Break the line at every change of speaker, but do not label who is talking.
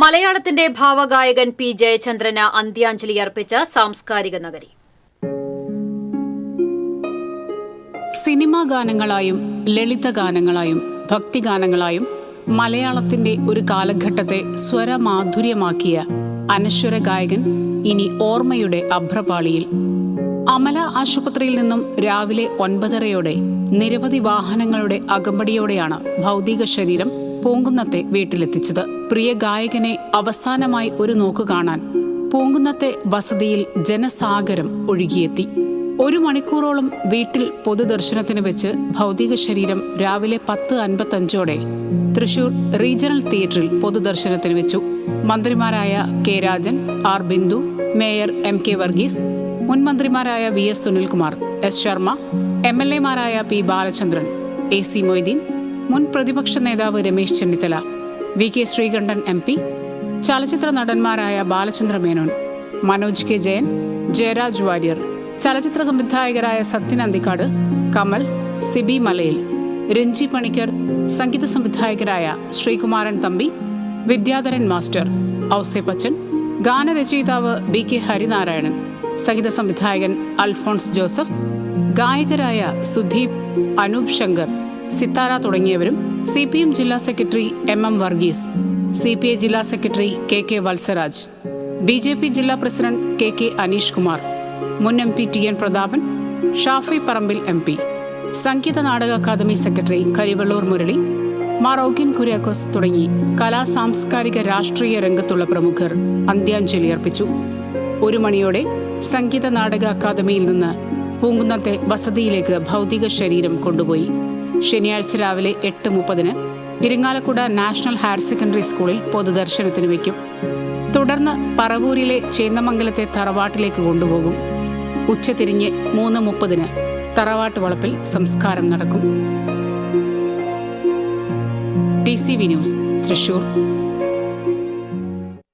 മലയാളത്തിന്റെ ഭാവഗായകൻ പി ജയചന്ദ്രന് അന്ത്യാഞ്ജലി അർപ്പിച്ച സാംസ്കാരിക നഗരി
സിനിമാ ഗാനങ്ങളായും ലളിത ഗാനങ്ങളായും ഭക്തിഗാനങ്ങളായും മലയാളത്തിന്റെ ഒരു കാലഘട്ടത്തെ സ്വരമാധുര്യമാക്കിയ അനശ്വര ഗായകൻ ഇനി ഓർമ്മയുടെ അഭ്രപാളിയിൽ അമല ആശുപത്രിയിൽ നിന്നും രാവിലെ ഒൻപതരയോടെ നിരവധി വാഹനങ്ങളുടെ അകമ്പടിയോടെയാണ് ഭൗതിക ശരീരം പൂങ്കുന്നത്തെ വീട്ടിലെത്തിച്ചത് പ്രിയ ഗായകനെ അവസാനമായി ഒരു നോക്ക് കാണാൻ പൂങ്കുന്നത്തെ വസതിയിൽ ജനസാഗരം ഒഴുകിയെത്തി ഒരു മണിക്കൂറോളം വീട്ടിൽ പൊതുദർശനത്തിന് വെച്ച് ഭൗതിക ശരീരം രാവിലെ പത്ത് അൻപത്തഞ്ചോടെ തൃശൂർ റീജിയണൽ തിയേറ്ററിൽ പൊതുദർശനത്തിന് വെച്ചു മന്ത്രിമാരായ K Rajan R Bindu mayor M K Varghese മുൻ മന്ത്രിമാരായ V S Sunilkumar S Sharma M L എമാരായ P Balachandran A C Moideen മുൻ പ്രതിപക്ഷ നേതാവ് Ramesh Chennithala V K Sreekandan M P ചലച്ചിത്ര നടന്മാരായ ബാലചന്ദ്ര മേനോൻ മനോജ് കെ ജയൻ ജയരാജ് വാര്യർ ചലച്ചിത്ര സംവിധായകരായ സത്യൻ അന്തിക്കാട് കമൽ സിബി മലയിൽ രഞ്ജി പണിക്കർ സംഗീത സംവിധായകരായ ശ്രീകുമാരൻ തമ്പി വിദ്യാധരൻ മാസ്റ്റർ ഔസേപ്പച്ചൻ ഗാനരചയിതാവ് ബി കെ ഹരിനാരായണൻ സംഗീത സംവിധായകൻ അൽഫോൺസ് ജോസഫ് ഗായകരായ സുധീപ് അനൂപ് ശങ്കർ സിത്താര തുടങ്ങിയവരും സി പി എം ജില്ലാ secretary M M Varghese C P I ജില്ലാ secretary K K Valsaraj B J P ജില്ലാ president K K Aneesh Kumar മുൻ M P T N Prathapan Shafi Parambil M P സംഗീത നാടക അക്കാദമി സെക്രട്ടറി കരിവള്ളൂർ മുരളി മാർ ഔഗിൻ കുര്യാക്കോസ് തുടങ്ങി കലാ സാംസ്കാരിക രാഷ്ട്രീയ രംഗത്തുള്ള പ്രമുഖർ അന്ത്യാഞ്ജലി അർപ്പിച്ചു ഒരു മണിയോടെ സംഗീത നാടക അക്കാദമിയിൽ നിന്ന് പൂങ്കുന്നത്തെ വസതിയിലേക്ക് ഭൗതിക ശരീരം കൊണ്ടുപോയി ശനിയാഴ്ച രാവിലെ എട്ട് മുപ്പതിന് ഇരിങ്ങാലക്കുട നാഷണൽ ഹയർ സെക്കൻഡറി സ്കൂളിൽ പൊതുദർശനത്തിന് വയ്ക്കും തുടർന്ന് പറവൂരിലെ ചേന്നമംഗലത്തെ തറവാട്ടിലേക്ക് കൊണ്ടുപോകും ഉച്ചതിരിഞ്ഞ് മൂന്ന് മുപ്പതിന് തറവാട്ട് വളപ്പിൽ സംസ്കാരം നടക്കും T C V news Thrissur